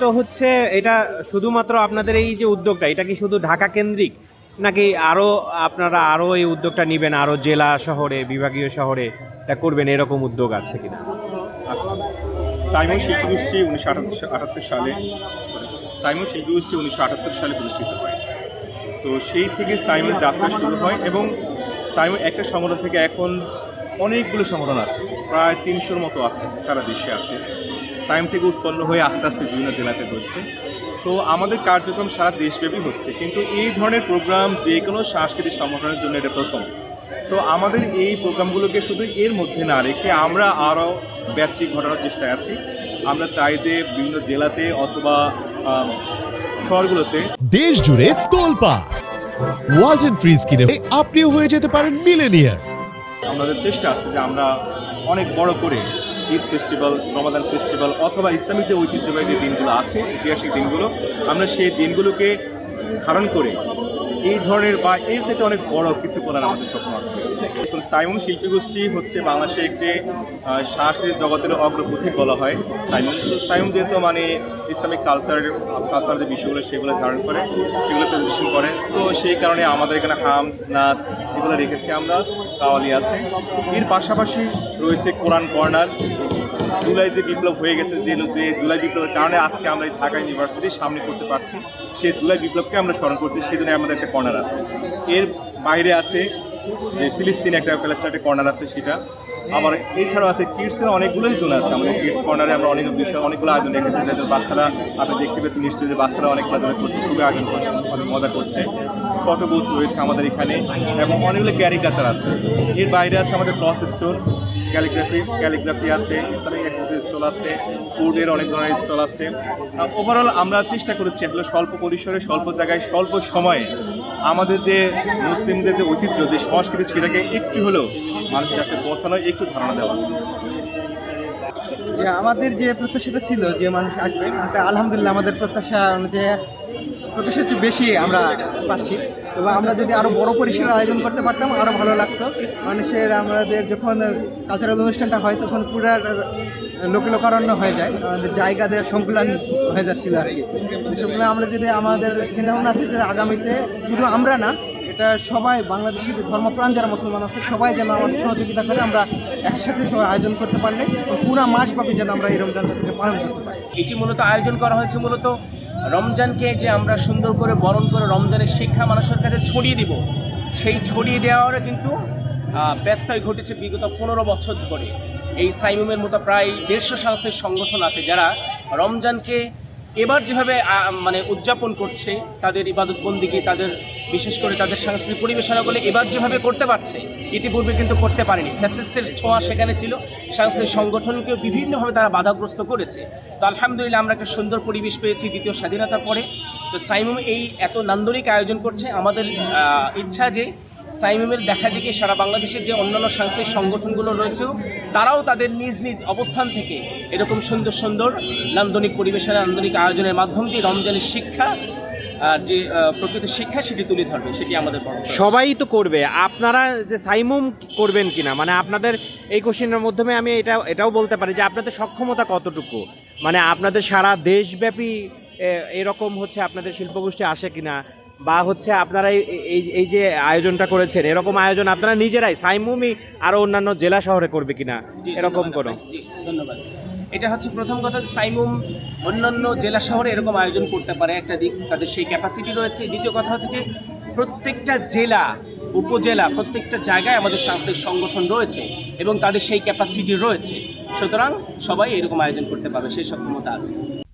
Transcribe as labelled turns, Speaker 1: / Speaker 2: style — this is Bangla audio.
Speaker 1: তো হচ্ছে এটা শুধুমাত্র আপনাদের এই যে উদ্যোগটা, এটা কি শুধু ঢাকা কেন্দ্রিক? নাকি আরও আপনারা আরও এই উদ্যোগটা নেবেন আরও জেলা শহরে, বিভাগীয় শহরে এটা করবেন, এরকম উদ্যোগ আছে কিনা?
Speaker 2: আচ্ছা। সাইমন শিল্পগোষ্ঠী উনিশশো আটাত্তর সালে, সাইমন শিল্পগোষ্ঠী উনিশশো আটাত্তর সালে প্রতিষ্ঠিত হয়। তো সেই থেকে সাইমন যাত্রা শুরু হয় এবং সাইমন একটা সংগঠন থেকে এখন অনেকগুলো সংগঠন আছে। প্রায় তিনশোর মতো আছে, সারা দেশে আছে। সাইম থেকে উৎপন্ন হয়ে আস্তে আস্তে বিভিন্ন জেলাতে হচ্ছে। সো আমাদের কার্যক্রম সারা দেশব্যাপী হচ্ছে, কিন্তু এই ধরনের প্রোগ্রাম যে কোনো সাংস্কৃতিক সংগঠনের জন্য এটা প্রথম। সো আমাদের এই প্রোগ্রামগুলোকে শুধু এর মধ্যে না রেখে আমরা আরও ব্যক্তি ঘটানোর চেষ্টায় আছি। আমরা চাই যে বিভিন্ন জেলাতে অথবা শহরগুলোতে
Speaker 3: দেশ জুড়ে তোলপা ওয়ালটন ফ্রিজ কিনে আপনিও হয়ে যেতে পারেন মিলেনিয়ার
Speaker 2: আমাদের চেষ্টা আছে যে আমরা অনেক বড় করে ঈদ ফেস্টিভ্যাল রমাদান ফেস্টিভ্যাল অথবা ইসলামিক যে ঐতিহ্যবাহী যে দিনগুলো আছে, ঐতিহাসিক দিনগুলো, আমরা সেই দিনগুলোকে ধারণ করে এই ধরনের বা এর চেয়ে অনেক বড় কিছু করার আমাদের স্বপ্ন আছে। সাইমন শিল্পী গোষ্ঠী হচ্ছে বাংলাদেশে একটি সাংস্কৃতিক জগতের অগ্রপথিক বলা হয় সাইমন। তো সাইমন যেহেতু মানে ইসলামিক কালচারের কালচার যে বিষয়গুলো সেগুলো ধারণ করে, সেগুলো প্রেজেন্টেশন করে, তো সেই কারণে আমাদের এখানে হাম নাচ এগুলো রেখেছি আমরা, কাওয়ালি আছে। এর পাশাপাশি রয়েছে কোরআন কর্নার জুলাই যে বিপ্লব হয়ে গেছে, যে যে জুলাই বিপ্লবের কারণে আজকে আমরা এই ঢাকা ইউনিভার্সিটির সামনে করতে পারছি সেই জুলাই বিপ্লবকে আমরা স্মরণ করছি, সেই জন্য আমাদের একটা কর্নার আছে। এর বাইরে আছে যে ফিলিস্তিনে একটা প্যালেস্টাইনের কর্নার আছে সেটা। আবার এছাড়াও আছে কিডসের অনেকগুলোই জোন আছে। আমাদের কিডস কর্নারে আমরা অনেক বিষয় অনেকগুলো আয়োজন রেখেছি যাদের বাচ্চারা আপনি দেখতে পেয়েছেন নিশ্চয়ই যে বাচ্চারা অনেক মজা করছে, খুবই আয়োজন করে মজা করছে। ফটো বুথ রয়েছে আমাদের এখানে, এবং অনেকগুলো ক্যারিকাচার আছে। এর বাইরে আছে আমাদের ক্লথ স্টোর ক্যালিগ্রাফি ক্যালিগ্রাফি আছে, ইসলামিক এক্সারসাইজ স্টল আছে, ফুডের অনেক ধরনের স্টল আছে। ওভারঅল আমরা চেষ্টা করেছি আসলে স্বল্প পরিসরে, স্বল্প জায়গায়, স্বল্প সময়ে আমাদের যে মুসলিমদের যে ঐতিহ্য, যে সংস্কৃতি, সেটাকে একটু হলেও মানুষের কাছে পৌঁছানো একটু ধারণা দেওয়া।
Speaker 4: যে আমাদের যে প্রত্যাশাটা ছিল যে মানুষ আসবে আলহামদুলিল্লাহ আমাদের প্রত্যাশা অনুযায়ী প্রত্যাশার চেয়ে বেশি আমরা পাচ্ছি। এবং আমরা যদি আরও বড় পরিসরে আয়োজন করতে পারতাম আরও ভালো লাগতো। মানুষের আমাদের যখন কালচারাল অনুষ্ঠানটা হয়, তখন পুরো লোকে লোকারণ্য হয়ে যায়। আমাদের জায়গা দেওয়ার সংকুলান হয়ে যাচ্ছিল আর কি। সেগুলো আমরা যদি আমাদের চিন্তাভাবনা আছে যে আগামীতে শুধু আমরা না, এটা সবাই বাংলাদেশের ধর্মপ্রাণ যারা মুসলমান আছে, সবাই যেন আমাদের সহযোগিতা করে আমরা একসাথে সবাই আয়োজন করতে পারলে পুরো মাসব্যাপী যেন আমরা এই রমজানটাকে পালন করতে পারি।
Speaker 5: এটি মূলত আয়োজন করা হয়েছে মূলত রমজানকে যে আমরা সুন্দর করে বরণ করে রমজানের শিক্ষা মানুষের কাছে ছড়িয়ে দিব, সেই ছড়িয়ে দেওয়ার কিন্তু ব্যত্যয় ঘটেছে বিগত পনেরো বছর ধরে। এই সাইমুমের মতো প্রায় দেড়শো সাংস্কৃতিক সংগঠন আছে যারা রমজানকে এবার যেভাবে মানে উদযাপন করছে, তাদের ইবাদত বন্দিকে তাদের, বিশেষ করে তাদের সাংস্কৃতিক পরিবেশনাগুলো এবার যেভাবে করতে পারছে, ইতিপূর্বে কিন্তু করতে পারেনি। ফ্যাসিস্টের ছোঁয়া সেখানে ছিল, সাংস্কৃতিক সংগঠনকেও বিভিন্নভাবে তারা বাধাগ্রস্ত করেছে। তো আলহামদুলিল্লাহ আমরা একটা সুন্দর পরিবেশ পেয়েছি দ্বিতীয় স্বাধীনতার পরে। তো সাইমুম এই এত নান্দনিক আয়োজন করছে, আমাদের ইচ্ছা যে সাইমুমের দেখা দেখে সারা বাংলাদেশের যে অন্যান্য সাংস্কৃতিক সংগঠনগুলো রয়েছেও তারাও তাদের নিজ নিজ অবস্থান থেকে এরকম সুন্দর সুন্দর নান্দনিক পরিবেশনা নান্দনিক আয়োজনের মাধ্যম দিয়ে রমজানের শিক্ষা, আর যে প্রকৃত শিক্ষা সেটি তুলে ধরবে, সেটি আমাদের
Speaker 1: সবাই তো করবে। আপনারা যে সাইমুম করবেন কিনা মানে আপনাদের এই কোশ্চেনের মাধ্যমে আমি এটা, এটাও বলতে পারি যে আপনাদের সক্ষমতা কতটুকু? মানে আপনাদের সারা দেশব্যাপী এরকম হচ্ছে আপনাদের শিল্পগোষ্ঠী আসে কিনা? বা হচ্ছে আপনারা এই- এই যে আয়োজনটা করেছেন এরকম আয়োজন আপনারা নিজেরাই সাইমুমি আরও অন্যান্য জেলা শহরে করবে কিনা? এরকম কোনো?
Speaker 5: ধন্যবাদ। এটা হচ্ছে প্রথম কথা সাইমুম অন্যান্য জেলা শহরে এরকম আয়োজন করতে পারে একটা দিক তাদের সেই ক্যাপাসিটি রয়েছে। দ্বিতীয় কথা হচ্ছে যে প্রত্যেকটা জেলা উপজেলা প্রত্যেকটা জায়গায় আমাদের সাংস্কৃতিক সংগঠন রয়েছে এবং তাদের সেই ক্যাপাসিটি রয়েছে। সুতরাং সবাই এরকম আয়োজন করতে পারবে সেই সক্ষমতা আছে।